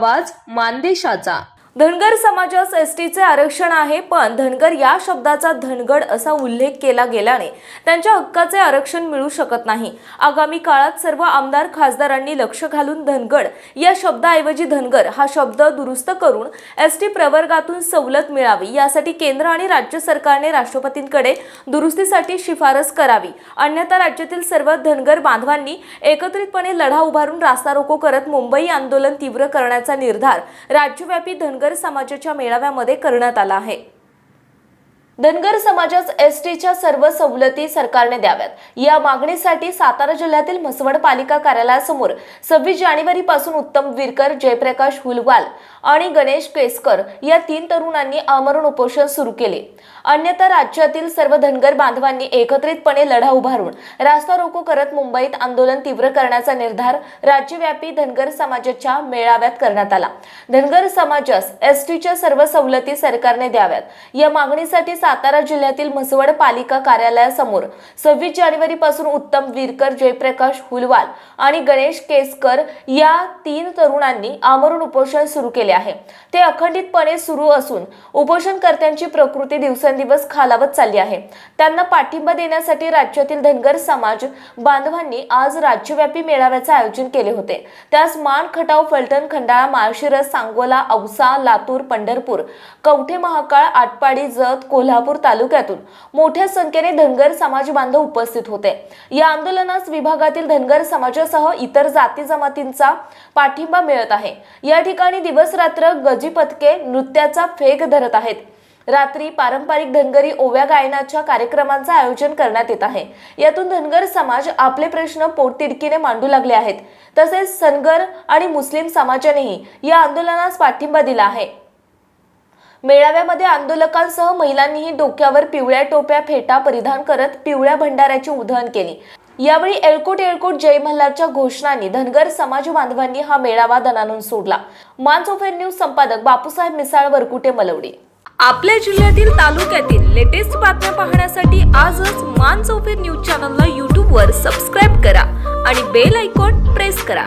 आवाज मानदेशाचा. धनगर समाजास एस टीचे आरक्षण आहे पण धनगर या शब्दाचा धनगड असा उल्लेख केला गेल्याने त्यांच्या हक्काचे आरक्षण मिळू शकत नाही. आगामी काळात सर्व आमदार खासदारांनी लक्ष घालून धनगड या शब्दाऐवजी धनगर हा शब्द दुरुस्त करून एस टी प्रवर्गातून सवलत मिळावी यासाठी केंद्र आणि राज्य सरकारने राष्ट्रपतींकडे दुरुस्तीसाठी शिफारस करावी. अन्यथा राज्यातील सर्व धनगर बांधवांनी एकत्रितपणे लढा उभारून रास्ता रोको करत मुंबई आंदोलन तीव्र करण्याचा निर्धार राज्यव्यापी धनगर समाजाच्या मेळाव्यामध्ये करण्यात आला आहे. धनगर समाजास एस टीच्या सर्व सवलती सरकारने द्याव्यात. या मागणीसाठी सातारा जिल्ह्यातील म्हसवड पालिका कार्यालयासमोर सव्वीस जानेवारी पासून उत्तम विरकर जयप्रकाश हुलवाल आणि गणेश केसकर या तीन तरुणांनी आमरण उपोषण सुरू केले. अन्यथा राज्यातील सर्व धनगर बांधवांनी एकत्रितपणे लढा उभारून रास्ता रोको करत मुंबईत आंदोलन तीव्र करण्याचा निर्धार राज्यव्यापी धनगर समाजाच्या मेळाव्यात करण्यात आला. धनगर समाजास एस टीच्या सर्व सवलती सरकारने द्याव्यात. या मागणीसाठी सातारा जिल्ह्यातील म्हसवड पालिका कार्यालयासमोर सव्वीस जानेवारी पासून उत्तम विरकर जयप्रकाश हुलवाल आणि गणेश केसकर या तीन तरुणांनी आमरण उपोषण सुरू केले आहे. ते अखंडितपणे सुरू असून उपोषणकर्त्यांची प्रकृती दिवसेंदिवस खालावत चालली आहे. त्यांना पाठिंबा देण्यासाठी राज्यातील धनगर समाज बांधवांनी आज राज्यव्यापी मेळाव्याचे आयोजन केले होते. त्यास मान खटाव फलटण खंडाळा माळशिरस सांगोला औसा लातूर पंढरपूर कवठे महाकाळ आटपाडी जत कोल्हापूर तालुक्यातून मोठ्या संख्येने धनगर समाज बांधव उपस्थित होते. या आंदोलनास विभागातील धनगर समाजासह इतर जाती जमातींचा पाठिंबा मिळत आहे. या ठिकाणी दिवस रात्र गजी पथके नृत्याचा फेग धरत आहेत. रात्री पारंपरिक धनगरी ओव्या गायनाच्या कार्यक्रमांचं आयोजन करण्यात येत आहे. यातून धनगर समाज आपले प्रश्न पोटतिडकीने मांडू लागले आहेत. तसेच सनगर आणि मुस्लिम समाजानेही या आंदोलनास पाठिंबा दिला आहे. मेळाव्यामध्ये आंदोलकांसह महिलांनीही डोक्यावर पिवळ्या टोप्या फेटा परिधान करत पिवळ्या भंडाऱ्याची उधळण केली. यावेळी एळकोट एळकोट जय मल्हारच्या घोषणांनी धनगर समाज बांधवांनी हा मेळावा दणानून सोडला. मानसोफेर न्यूज संपादक बापूसाहेब मिसाळ वरकुटे मलवडी. आपल्या जिल्ह्यातील तालुक्यातील लेटेस्ट बातम्या पाहण्यासाठी आजच मान चौफेर न्यूज चॅनलला यूट्यूबवर सबस्क्राईब करा आणि बेल आयकॉन प्रेस करा.